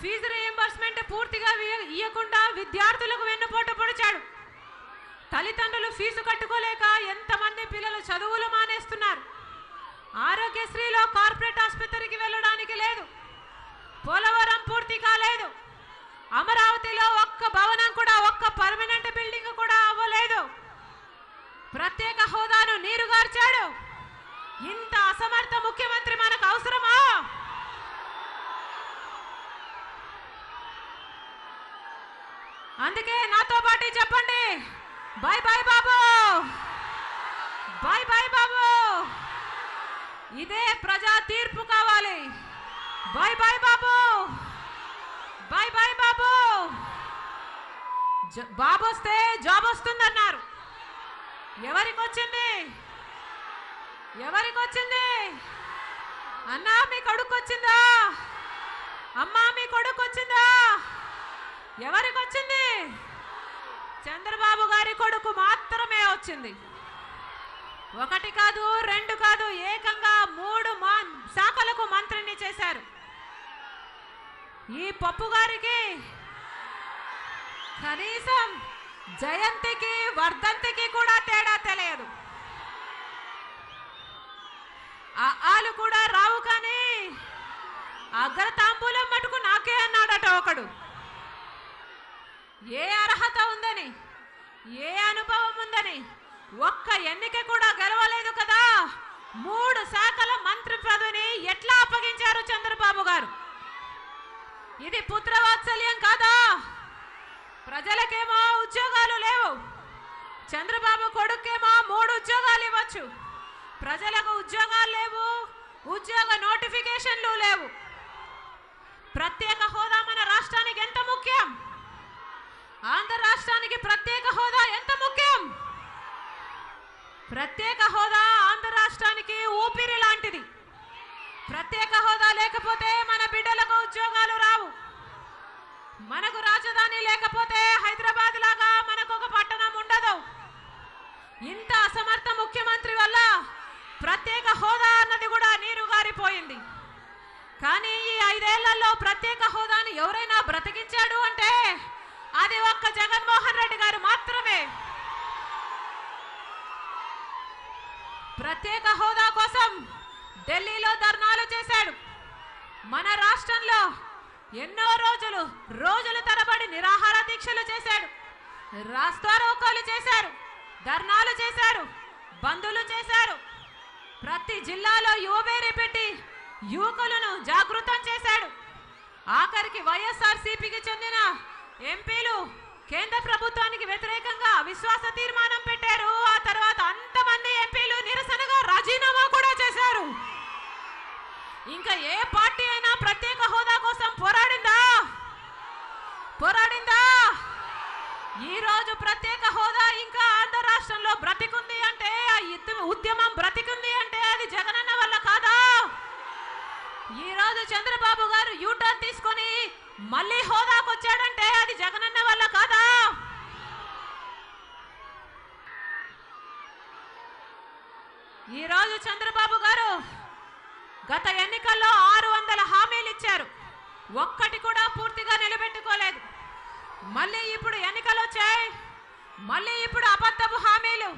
Fee reimbursement పూర్తిగా ఇవ్వకుండా విద్యార్థులకు వెన్నుపోట పొడిచాడు. తల్లిదండ్రులు ఫీజు కట్టుకోలేక ఎంతమంది పిల్లలు చదువులు మానేస్తున్నారు. ఆరోగ్యశ్రీలో కార్పొరేట్ ఆసుపత్రికి వెళ్ళడానికి లేదు. పోలవరం పూర్తి కాలేదు. అమరావతిలో ఒక్క భవనం కూడా ఒక్క పర్మనెంట్ బిల్డింగ్ కూడా అవ్వలేదు. ప్రత్యేక హోదాను నీరుగార్చాడు ఇంత అసమర్థ ముఖ్యమంత్రి మనకు అవసరమా అందుకే నాతో పాటు చెప్పండి. Bye bye Babu. Bye bye Babu. ఇదే ప్రజా తీర్పు కావాలి. Bye bye Babu. Bye bye Babu. జ- బాబు వస్తే జాబ్ వస్తుందన్నారు. ఎవరికి వచ్చింది ఎవరికి వచ్చింది అన్నా మీ కొడుకు వచ్చిందా అమ్మా మీ కొడుకు వచ్చిందా ఎవరికి వచ్చింది చంద్రబాబు గారి కొడుకు మాత్రమే వచ్చింది. ఒకటి కాదు రెండు కాదు ఏకంగా మూడు మా శాఖలకు మంత్రిని చేశారు. ఈ పప్పు గారికి కనీసం జయంతికి వర్ధంతికి కూడా తేడా తెలియదు. ఆలు కూడా రావు కానీ అగ్రత మటుకు నాకే అన్నాడట ఒకడు ఏ అర్హత ఉందని ఏ అనుభవం ఉందని ఒక్క ఎన్నిక కూడా గెలవలేదు కదా. మూడు శాఖల మంత్రి పదవిని ఎట్లా అప్పగించారు చంద్రబాబు గారు? ఇది పుత్రవాత్సల్యం కాదా? ప్రజలకేమో ఉద్యోగాలు లేవు. చంద్రబాబు కొడుకేమో మూడు ఉద్యోగాలు ఇవ్వచ్చు. ప్రజలకు ఉద్యోగాలు లేవు ఉద్యోగ నోటిఫికేషన్లు లేవు. ప్రత్యేక హోదా మన రాష్ట్రానికి ఎంత ముఖ్యం? రాష్ట్రానికి ప్రత్యేక హోదా ఎంత ముఖ్యం? ప్రత్యేక హోదా ఆంధ్ర రాష్ట్రానికి ఊపిరి లాంటిది. ప్రత్యేక హోదా లేకపోతే మన బిడ్డలకు ఉద్యోగాలు రావు. మనకు రాజధాని లేకపోతే హైదరాబాద్ లాగా మనకు ఒక పట్టణం ఉండదు. ఇంత అసమర్థ ముఖ్యమంత్రి వల్ల ప్రత్యేక హోదా అన్నది కూడా నీరు గారిపోయింది. కానీ ఈ ఐదేళ్ళలో ప్రత్యేక హోదాని ఎవరైనా బ్రతికించాడు అంటే అది ఒక్క జగన్మోహన్ రెడ్డి గారు మాత్రమే. ప్రత్యేక హోదా కోసం ఢిల్లీలో ధర్నాలు చేశాడు. మన రాష్ట్రంలో ఎన్నో రోజులు రోజుల తరబడి నిరాహార దీక్షలు చేశాడు. రాస్తారోకాలు చేశారు ధర్నాలు చేశారు బంధులు చేశారు. ప్రతి జిల్లాలో యువబేరి పెట్టి యువకులను జాగృతం చేశాడు. ఆఖరికి వైఎస్ఆర్ సిపికి చెందిన ఎంపీలు కేంద్ర ప్రభుత్వానికి వ్యతిరేకంగా అవిశ్వాస తీర్మానం పెట్టారు. ఆ తర్వాత అంతమంది ఎంపీలు నిరసనగా రాజీనామా కూడా చేశారు. ఇంకా ఏ పార్టీ అయినా ప్రత్యేక హోదా కోసం పోరాడిందా? పోరాడిందా? ఈ రోజు ప్రత్యేక హోదా ఇంకా ఆంధ్ర రాష్ట్రంలో బ్రతికుంది అంటే ఆ ఉద్యమం బ్రతికుంది అంటే అది జగనన్న వల్ల కాదా? ఈ రోజు చంద్రబాబు గారు యూటర్న్ తీసుకొని మళ్ళీ హోదాకు వచ్చాడంటే అది జగనన్న వల్ల కాదా? ఈ రోజు చంద్రబాబు గారు గత ఎన్నికల్లో ఆరు వందల హామీలు ఇచ్చారు. ఒక్కటి కూడా పూర్తిగా నిలబెట్టుకోలేదు. మళ్ళీ ఇప్పుడు ఎన్నికలు వచ్చాయి. మళ్ళీ ఇప్పుడు అబద్ధపు హామీలు.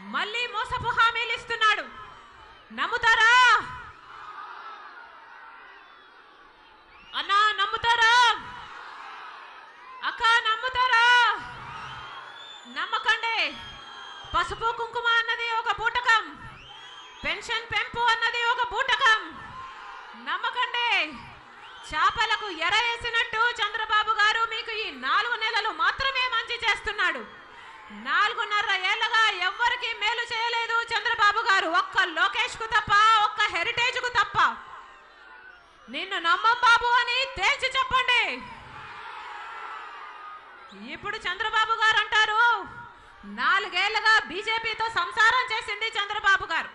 మళ్ళీ మోసపు హామీలు ఇస్తున్నాడు. నమ్ముతారా అన్నా నమ్ముతారా అక్క నమ్ముతారా? నమ్మకండి. పసుపు కుంకుమ అన్నది ఒక బూటకం. పెన్షన్ పెంపు అన్నది ఒక బూటకం. నమ్మకండి. చేపలకు ఎర వేసినట్టు చంద్రబాబు గారు మీకు ఈ నాలుగు నెలలు మాత్రమే మంచి చేస్తున్నాడు. నాలుగున్నర ఏళ్ళగా ఎవ్వరికి మేలు చేయలేదు చంద్రబాబు గారు. ఒక్క లోకేష్కు తప్ప ఒక్క హెరిటేజ్కు తప్ప. నిన్ను నమ్మం బాబు అని తేల్చి చెప్పండి. ఇప్పుడు చంద్రబాబు గారు అంటారు నాలుగేళ్ళుగా బీజేపీతో సంసారం చేసింది చంద్రబాబు గారు.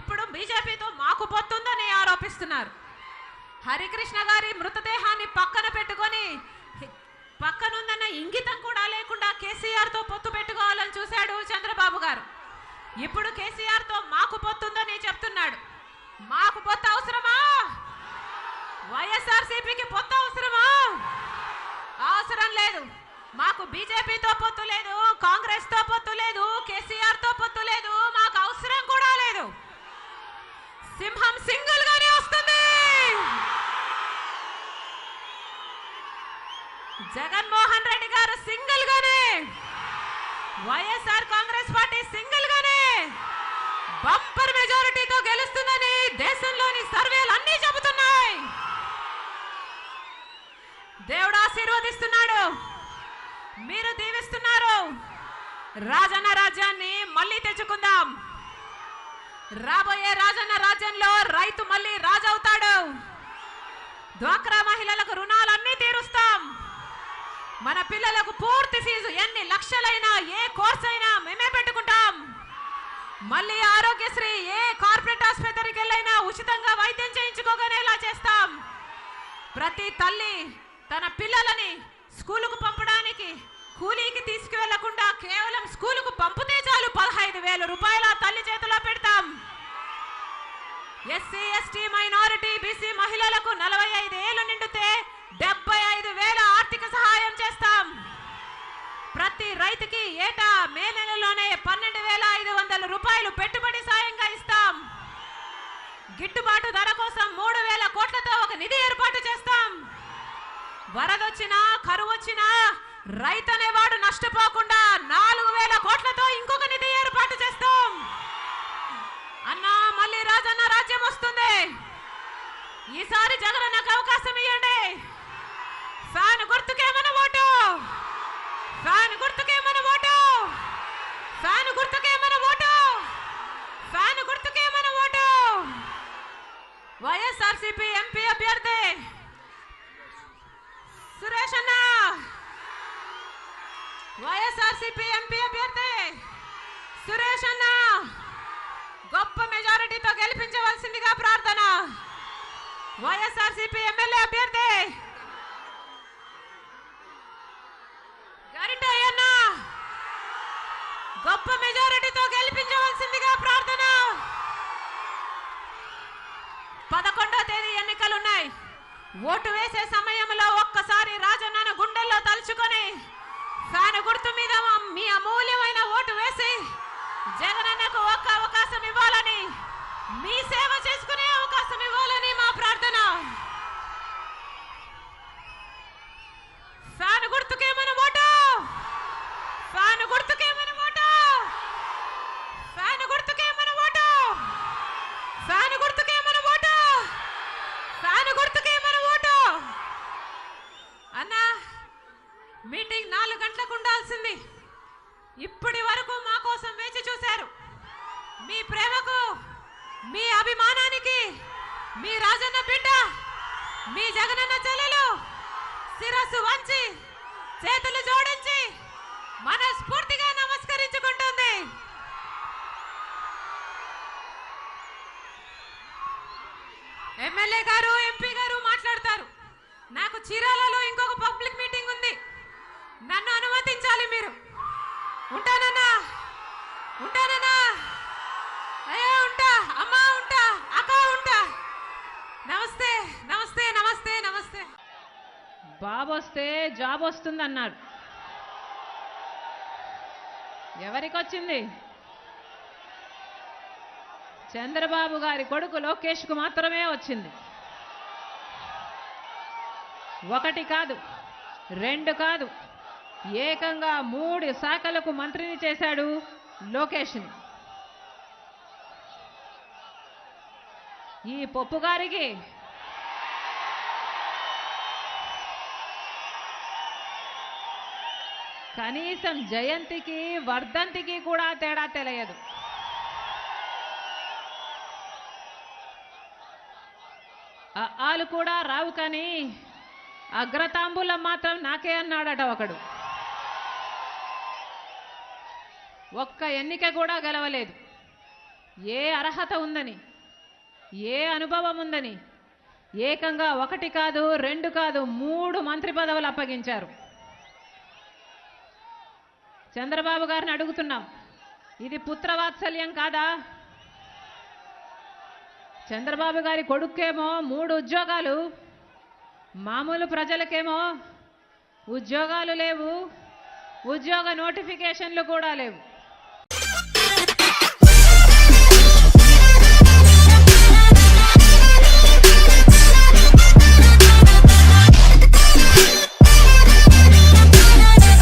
ఇప్పుడు బీజేపీతో మాకు పొత్తుందని ఆరోపిస్తున్నారు. హరికృష్ణ గారి మృతదేహాన్ని పక్కన పెట్టుకొని పక్కనుందన్న ఇంగితం కూడా లేకుండా కేసీఆర్తో పొత్తు పెట్టుకోవాలని చూశాడు చంద్రబాబు గారు. ఇప్పుడు కేసీఆర్తో మాకు పొత్తుందని చెప్తున్నాడు. మాకు పొత్తు అవసరమా? వైఎస్ఆర్సీపీకి పొత్తు అవసరమా? అవసరం లేదు. మాకు బీజేపీతో పొత్తు లేదు కాంగ్రెస్తో పొత్తు లేదు కేసీఆర్తో పొత్తు లేదు మాకు అవసరం కూడా లేదు. సింహం సింగిల్ గానే వస్తుంది. జగన్మోహన్ రెడ్డి గారు సింగిల్ గానే వైఎస్ఆర్ కాంగ్రెస్ పార్టీ సింగిల్ గానే బంపర్ మెజారిటీతో గెలుస్తుందని దేశంలోని సర్వేలు అన్నీ చెబుతున్నాయి దేవుడు ఆశీర్వదిస్తున్నాడు మీరు దీవిస్తున్నారు రాజన్న రాజ్యాన్ని మళ్ళీ తెచ్చుకుందాం రాబోయే రాజన్న రాజ్యంలో రైతు మళ్ళీ రాజవుతాడు. డ్వాక్రా మహిళలకు రుణాలన్నీ తీరుస్తాం. మన పిల్లలకు పూర్తి ఫీజు ఎన్ని లక్షలైనా ఏ కోర్స్ అయినా మేమే పెట్టుకుంటాం. మళ్ళీ ఆరోగ్యశ్రీ ఏ కార్పొరేట్ ఆసుపత్రికి వెళ్ళైనా ఉచితంగా వైద్యం చేయించుకోగనేలా చేస్తాం. ప్రతి తల్లి తన పిల్లలని స్కూలుకు పంపడానికి కూలీకి తీసుకువెళ్ళకుండా కేవలం స్కూలుకు పంపితే చాలు పదహైదు వేల రూపాయల తల్లి చేతిలో పెడతాం. ఎస్సీ ఎస్టీ మైనారిటీ బీసీ మహిళలకు నలభై ఐదు ఏళ్ళు నిండితే డెబ్బై ఐదు వేల ఆర్థిక సహాయం చేస్తాం. ప్రతి రైతుకి ఏటా మే నెలలోనే పన్నెండు వేల ఐదు వందల రూపాయలు పెట్టుబడి సాయంగా ఇస్తాం. గిట్టుబాటు ధర కోసం మూడు వేల కోట్లతో ఒక నిధి ఏర్పాటు చేస్తాం. వరదొచ్చినా కరువు వచ్చినా రైతు అనేవాడు నష్టపోకుండా నాలుగు వేల కోట్లతో ఇంకొక నిధి ఏర్పాటు చేస్తాం. అన్నా మళ్ళీ రాజన్న రాజ్యం వస్తుంది. ఈసారి జగనన్నకు అవకాశం ఇవ్వండి ఫ్యాన్ గుర్తుకే మన ఓటు. ఫ్యాన్ గుర్తుకే మన ఓటు. ఫ్యాన్ గుర్తుకే మన ఓటు. ఫ్యాన్ గుర్తుకే మన ఓటు. వైఎస్ఆర్సీపీ ఎంపీ అభ్యర్థి సురేష్ అన్న వైఎస్ఆర్సీపీ ఎంపీ అభ్యర్థి సురేష్ అన్న గొప్ప మెజారిటీతో గెలిపించవలసిందిగా ప్రార్థన. వైఎస్ఆర్సీపీ ఎమ్మెల్యే అభ్యర్థి గరిటయ్యన్న గొప్ప మెజారిటీతో గెలిపించవలసిందిగా ప్రార్థన. పదకొండో తేదీ ఎన్నికలున్నాయి. ఓటు వేసే సమయంలో ఒక్కసారి రాజన్నను గుండెల్లో తలుచుకొని ఫ్యాన్ గుర్తు మీద మీ అమూల్యమైన ఓటు వేసి జగనన్నకు ఒక్క అవకాశం ఇవ్వాలని మీ సేవ చేసుకునే అవకాశం ఇవ్వాలని మా ప్రార్థన ఫ్యాన్ గుర్తుకే మన ఓటు ఫ్యాన్ గుర్తుకే మన ఓటు ఫ్యాన్ గుర్తుకే మన ఓటు ఫ్యాన్ గుర్తుకే మన ఓటు ఫ్యాన్ గుర్తుకే మన ఓటు అన్నా మీటింగ్ నాలుగు గంటలకు ఉండాల్సింది. ఇప్పటి వరకు మా కోసం వేచి చూశారు. మీ ప్రేమకు మీ అభిమానానికి మీ రాజన్న బిడ్డ మీ జగనన్న చెల్లెలు శిరస్సు వంచి చేతులు జోడించి మనస్ఫూర్తిగా నమస్కరించుకుంటుంది. ఎమ్మెల్యే గారు ఎంపీ గారు మాట్లాడతారు. నాకు చీరాలలో ఇంకొక నన్ను అనుమతించాలి మీరు. ఉంటానన్నా. ఉంటానన్నా. అయ్యా ఉంటా. అమ్మా ఉంటా. అక్క ఉంటా. నమస్తే నమస్తే నమస్తే నమస్తే. బాబు వస్తే జాబ్ వస్తుంది అన్నారు ఎవరికి వచ్చింది చంద్రబాబు గారి కొడుకు లోకేష్కు మాత్రమే వచ్చింది. ఒకటి కాదు రెండు కాదు ఏకంగా మూడు శాఖలకు మంత్రిని చేశాడు లోకేష్ని ఈ పప్పు గారికి కనీసం జయంతికి వర్ధంతికి కూడా తేడా తెలియదు. ఆలు కూడా రావు కానీ అగ్రతాంబూలం మాత్రం నాకే అన్నాడట ఒకడు. ఒక్క ఎన్నిక కూడా గెలవలేదు. ఏ అర్హత ఉందని ఏ అనుభవం ఉందని ఏకంగా ఒకటి కాదు రెండు కాదు మూడు మంత్రి పదవులు అప్పగించారు. చంద్రబాబు గారిని అడుగుతున్నాం ఇది పుత్రవాత్సల్యం కాదా? చంద్రబాబు గారి కొడుకేమో మూడు ఉద్యోగాలు మామూలు ప్రజలకేమో ఉద్యోగాలు లేవు ఉద్యోగ నోటిఫికేషన్లు కూడా లేవు.